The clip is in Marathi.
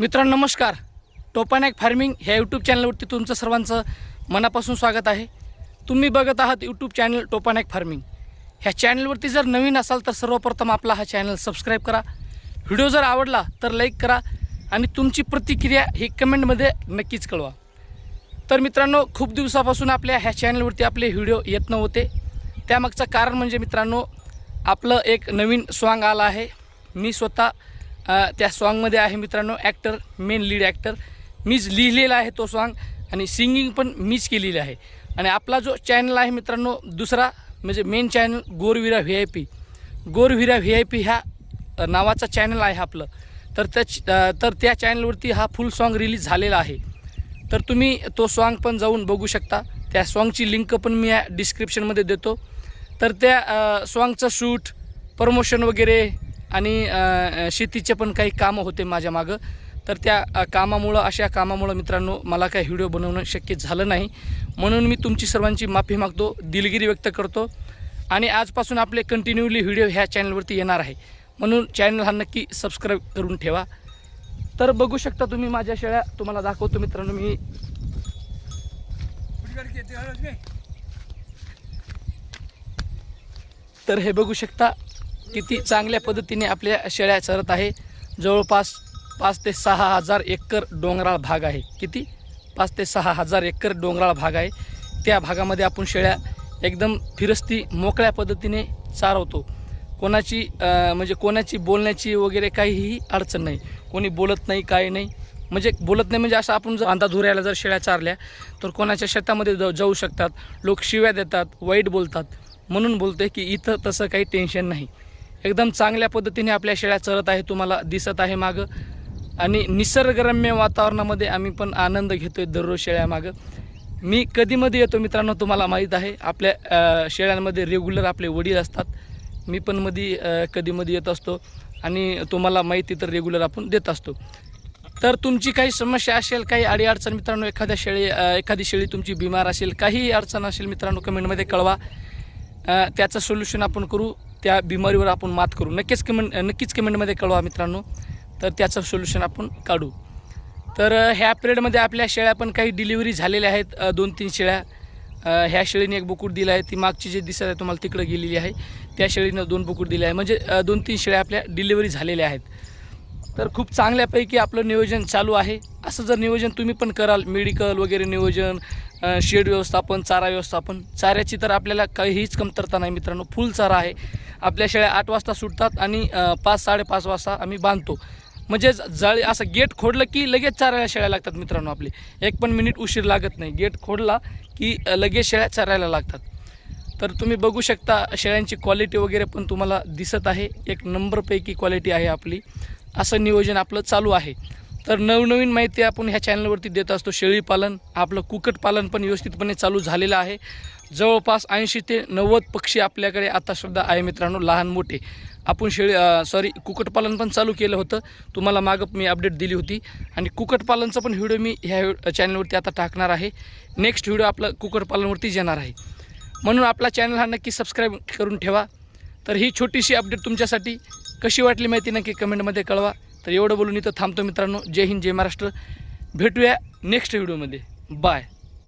मित्रांनो नमस्कार. टोपानॅक फार्मिंग ह्या यूट्यूब चॅनलवरती तुमचं सर्वांचं मनापासून स्वागत आहे. तुम्ही बघत आहात यूट्यूब चॅनल टोपानॅक फार्मिंग. ह्या चॅनलवरती जर नवीन असाल तर सर्वप्रथम आपला हा चॅनल सबस्क्राईब करा. व्हिडिओ जर आवडला तर लाईक करा आणि तुमची प्रतिक्रिया ही कमेंटमध्ये नक्कीच कळवा. तर मित्रांनो खूप दिवसापासून आपल्या ह्या चॅनलवरती आपले व्हिडिओ येत नव्हते. त्यामागचं कारण म्हणजे मित्रांनो आपलं एक नवीन सॉन्ग आलं आहे. मी स्वतः त्या सॉन्गमध्ये आहे मित्रांनो ॲक्टर मेन लीड ॲक्टर मीच लिहिलेला आहे तो सॉन्ग आणि सिंगिंग पण मीच केलेली आहे. आणि आपला जो चॅनल आहे मित्रांनो दुसरा म्हणजे main channel Gorvira V I P Gorvira V I P ह्या नावाचा चॅनल आहे आपलं. तर त्या तर त्या चॅनलवरती हा फुल सॉन्ग रिलीज झालेला आहे. तर तुम्ही तो सॉन्ग पण जाऊन बघू शकता. त्या सॉन्गची लिंक पण मी या डिस्क्रिप्शनमध्ये देतो. तर त्या सॉन्गचं शूट प्रमोशन वगैरे आणि शेतीचे पण काही कामं होते माझ्या मागं. तर त्या कामामुळं अशा कामामुळं मित्रांनो मला काही व्हिडिओ बनवणं शक्य झालं नाही. म्हणून मी तुमची सर्वांची माफी मागतो दिलगिरी व्यक्त करतो. आणि आजपासून आपले कंटिन्यूली व्हिडिओ ह्या चॅनलवरती येणार आहे. म्हणून चॅनल हा नक्की सबस्क्राईब करून ठेवा. तर बघू शकता तुम्ही माझ्या शेळ्या तुम्हाला दाखवतो मित्रांनो मी. तर हे बघू शकता किती चांगल्या पद्धतीने आपल्या शेळ्या चरत आहे. जवळपास पाच ते सहा हजार एकर डोंगराळ भाग आहे. किती? पाच ते सहा हजार एकर डोंगराळ भाग आहे. त्या भागामध्ये आपण शेळ्या एकदम फिरस्ती मोकळ्या पद्धतीने चारवतो. कोणाची म्हणजे कोणाची बोलण्याची वगैरे काहीही अडचण नाही. कोणी बोलत नाही काही नाही. म्हणजे बोलत नाही म्हणजे असं आपण जर अंधाधुऱ्याला जर शेळ्या चारल्या तर कोणाच्या शेतामध्ये जाऊ जाऊ शकतात. लोक शिव्या देतात वाईट बोलतात. म्हणून बोलते की इथं तसं काही टेन्शन नाही. एकदम चांगल्या पद्धतीने आपल्या शेळ्या चरत आहे तुम्हाला दिसत आहे मागं. आणि निसर्गरम्य वातावरणामध्ये आम्ही पण आनंद घेतो आहे दररोज शेळ्यामागं मी कधीमध्ये येतो मित्रांनो तुम्हाला माहीत आहे आपल्या शेळ्यांमध्ये रेग्युलर आपले वडील असतात. मी पण मध्ये कधीमध्ये येत असतो. आणि तुम्हाला माहिती तर रेग्युलर आपण देत असतो. तर तुमची काही समस्या असेल काही अडीअडचण मित्रांनो एखाद्या शेळी एखादी शेळी तुमची बिमार असेल काहीही अडचण असेल मित्रांनो कमेंटमध्ये कळवा. त्याचं सोल्युशन आपण करू. त्या बिमारीवर आपण मात करू. नक्कीच कमेंट नक्कीच कमेंटमध्ये कळवा मित्रांनो. तर त्याचं सोल्युशन आपण काढू. तर ह्या पिरियडमध्ये आपल्या शेळ्या पण काही डिलिव्हरी झालेल्या आहेत. दोन तीन शेळ्या. ह्या शेळीने एक बुकूट दिलं आहे. ती मागची जे दिसत आहे तुम्हाला तिकडं गेलेली आहे. त्या शेळीनं दोन बुकूट दिले आहे. म्हणजे दोन तीन शेळ्या आपल्या डिलिव्हरी झालेल्या आहेत. तर खूप चांगल्यापैकी आपलं नियोजन चालू आहे. असं जर नियोजन तुम्ही पण कराल मेडिकल वगैरे नियोजन शेड व्यवस्थापन चारा व्यवस्थापन चाऱ्याची तर आपल्याला काहीच कमतरता नाही मित्रांनो. फुल चारा आहे. आपल्या शेळ्या आठ वाजता सुटतात आणि पाच साडेपाच वाजता आम्ही बांधतो. म्हणजे जाळी असं गेट खोडलं की लगेच चारायला शेळ्या लागतात मित्रांनो आपले. एक पण मिनिट उशीर लागत नाही. गेट खोडला की लगेच शेळ्या चरायला लागतात. तर तुम्ही बघू शकता शेळ्यांची क्वालिटी वगैरे पण तुम्हाला दिसत आहे. एक नंबरपैकी क्वालिटी आहे आपली. असं नियोजन आपलं चालू आहे. तर नवनवीन माहिती आपण ह्या चॅनलवरती देत असतो. शेळीपालन आपलं कुक्कुटपालन पण व्यवस्थितपणे चालू झालेलं आहे. जवळपास ऐंशी ते नव्वद पक्षी आपल्याकडे आता सुद्धा आहे मित्रांनो लहान मोठे. आपण शेळी सॉरी कुक्कुटपालन पण चालू केलं होतं. तुम्हाला मागं मी अपडेट दिली होती. आणि कुक्कुटपालनचा पण व्हिडिओ मी ह्या चॅनलवरती आता टाकणार आहे. नेक्स्ट व्हिडिओ आपलं कुक्कुटपालनवरतीच येणार आहे. म्हणून आपला चॅनल हा नक्की सबस्क्राईब करून ठेवा. तर ही छोटीशी अपडेट तुमच्यासाठी. कशी वाटली माहिती नक्की कमेंटमध्ये कळवा. तर एवढं बोलून इथं थांबतो मित्रांनो. जय हिंद जय महाराष्ट्र. भेटूया नेक्स्ट व्हिडिओमध्ये बाय